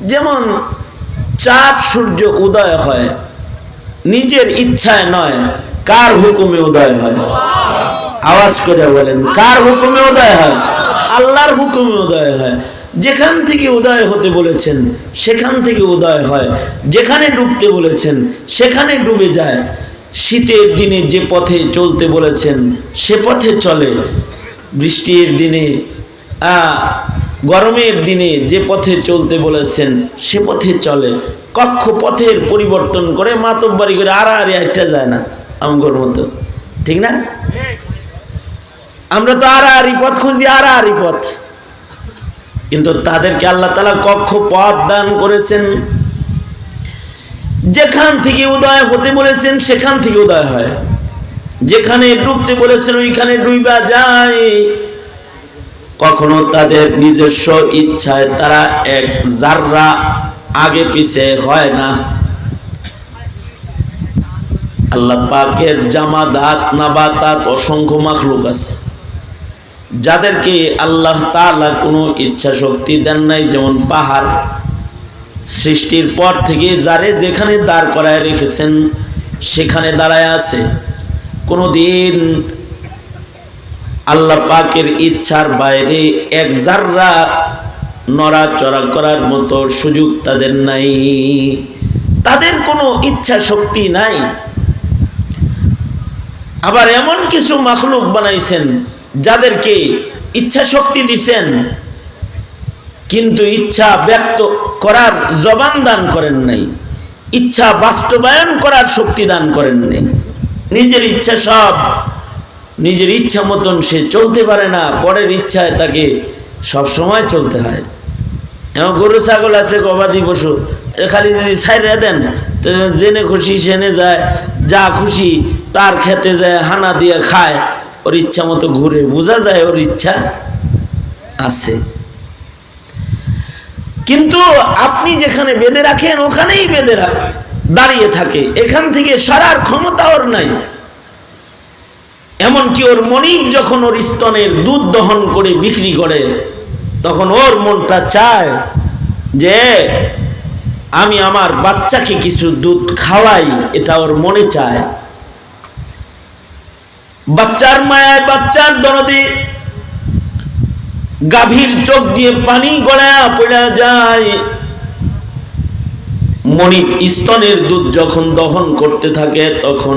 যেমন চাঁদ, সূর্য উদয় হয়, নিজের ইচ্ছায় নয়, কার হুকুমে উদয় হয়? আওয়াজ করে বলেন, কার হুকুমে উদয় হয়? আল্লাহর হুকুমে উদয় হয়। যেখান থেকে উদয় হতে বলেছেন, সেখান থেকে উদয় হয়। যেখানে ডুবতে বলেছেন, সেখানে ডুবে যায়। শীতের দিনে যে পথে চলতে বলেছেন, সে পথে চলে। বৃষ্টির দিনে গরমের দিনে যে পথে চলতে বলেছেন, সে পথে চলে। কক্ষ পথের পরিবর্তন করে মাতব্বারি করে আড়াআড়ি একটা যায় না, আমগর মতো। ঠিক না? আমরা তো আড়াআড়ি পথ খুঁজি, আড়াআড়ি পথ। কিন্তু তাদেরকে আল্লাহ তালা কক্ষ পথ দান করেছেন। যেখান থেকে উদয় হতে বলেছেন, সেখান থেকে উদয় হয়। যেখানে ডুবতে বলেছেন, ওইখানে ডুইবা যায়। কখনো তাদের নিজস্ব ইচ্ছায় তারা এক জাররা আগে পিছে হয় না। আল্লাহ পাকের জামা জামাদাত নাবাতাত অসংখ্য মাখলুক আছে। যাদেরকে আল্লাহ তাআলা কোনো ইচ্ছা শক্তি দেন নাই, যেমন পাহাড়, সৃষ্টির পর থেকে যারে যেখানে দাঁড় করায় রেখেছেন, সেখানে দাঁড়ায় আছে। কোনো দিন আল্লাহ পাকের ইচ্ছার বাইরে এক জাররা নড়াচড়া করার মতো সুযোগ তাদের নাই। তাদের কোনো ইচ্ছা শক্তি নাই। আবার এমন কিছু মাখলুক বানাইছেন যাদেরকে ইচ্ছা শক্তি দিছেন, কিন্তু ইচ্ছা ব্যক্ত করার জবান দান করেন নাই, ইচ্ছা বাস্তবায়ন করার শক্তি দান করেন নাই। নিজের ইচ্ছা সব নিজের ইচ্ছা মতন সে চলতে পারে না, পরের ইচ্ছায় তাকে সব সময় চলতে হয়। এবং গরু, ছাগল আছে, গবাদি পশু খালি যদি ছাইরে দেন, তো জেনে খুশি, সেনে যায়, যা খুশি তার খেতে যায়, হানা দিয়ে খায়, ওর ইচ্ছা মতো ঘুরে। বোঝা যায় ওর ইচ্ছা আছে। কিন্তু আপনি যেখানে বেঁধে রাখেন, ওখানেই বেঁধে দাঁড়িয়ে থাকে। এখান থেকে সরার ক্ষমতা ওর নাই। এমনকি ওর মনিব যখন ওর স্তনের দুধ দহন করে বিক্রি করে, তখন ওর মনটা চায় যে, আমি আমার বাচ্চাকে কিছু দুধ খাওয়াই, এটা ওর মনে চায়। বাচ্চার মায়ায় বাচ্চার দরদে গাভীর চোখ দিয়ে পানি গড়া পড়া যায়। মণি স্তনের দুধ যখন দহন করতে থাকে, তখন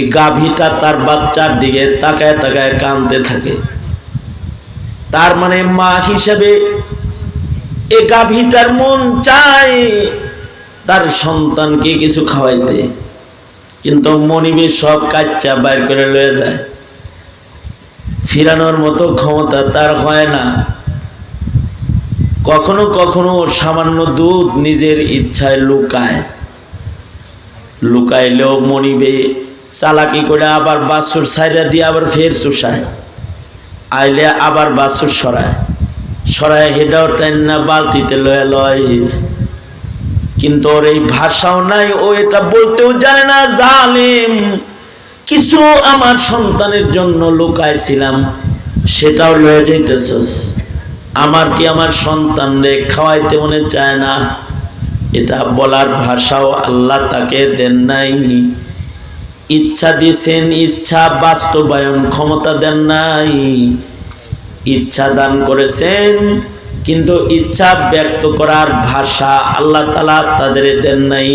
এই গাভীটা তার বাচ্চার দিকে তাকায় তাকায় কাঁদতে থাকে। তার মানে মা হিসেবে এ গাভীটার মন চায় তার সন্তানকে কিছু খাওয়াইতে। কিন্তু মনিবে সব কাচ্চা বাইর করে লয়ে যায়। ফিরানোর মতো ক্ষমতা তার হয় না। কখনো কখনো সামান্য দুধ নিজের ইচ্ছায় লুকায়। লুকাইলেও মনিবে চালাকি করে আবার বাসুর সাইরা দিয়ে আবার ফের চুষায় আইলে আবার বাসুর সরায়। সরায় হেডাও টাইন না, বালতিতে লয়ে লয়। কিন্তু ওর এই ভাষাও নাই, ও এটা বলতেও জানে না, জালেম, কিছু আমার সন্তানের জন্য লুকাইছিলাম, সেটাও লয়ে যাইতেছস। আমার কি আমার সন্তান রে খাওয়াইতে মনে চায় না? এটা বলার ভাষাও আল্লাহ তাকে দেন নাই। ইচ্ছা দিয়েছেন ইচ্ছা বাস্তবায়ন ক্ষমতা দেন নাই। ইচ্ছা দান করেছেন, কিন্তু ইচ্ছা ব্যক্ত করার ভাষা আল্লাহ তালা তাদের দেন নাই।